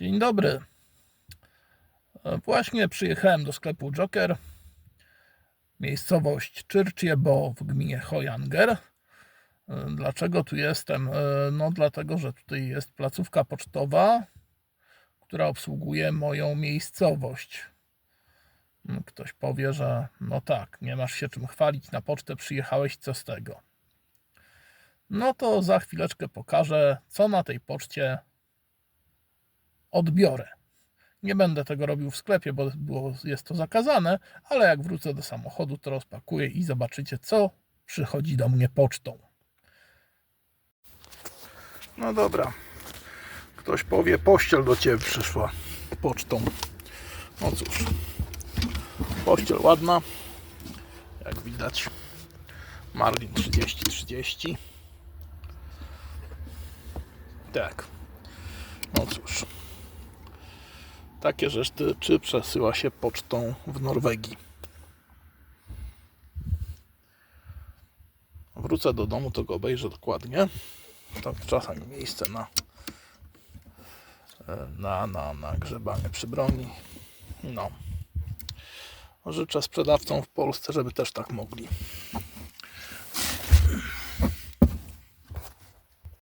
Dzień dobry. E, Właśnie przyjechałem do sklepu Joker. Miejscowość Czyrciebo w gminie Hojanger. E, Dlaczego tu jestem? E, No dlatego, że tutaj jest placówka pocztowa, która obsługuje moją miejscowość. Mm, Ktoś powie, że no tak, nie masz się czym chwalić, na pocztę przyjechałeś, co z tego? No to za chwileczkę pokażę, co na tej poczcie odbiorę. Nie będę tego robił w sklepie, bo jest to zakazane, ale jak wrócę do samochodu, to rozpakuję i zobaczycie, co przychodzi do mnie pocztą. No dobra. Ktoś powie, pościel do ciebie przyszła pocztą. No cóż. Pościel ładna. Jak widać. Marlin 3030. Tak. No cóż. Takie rzeczy czy przesyła się pocztą w Norwegii. Wrócę do domu, to go obejrzę dokładnie. To czasami miejsce na, e, na, na, na grzebanie przy broni. No. Życzę sprzedawcom w Polsce, żeby też tak mogli.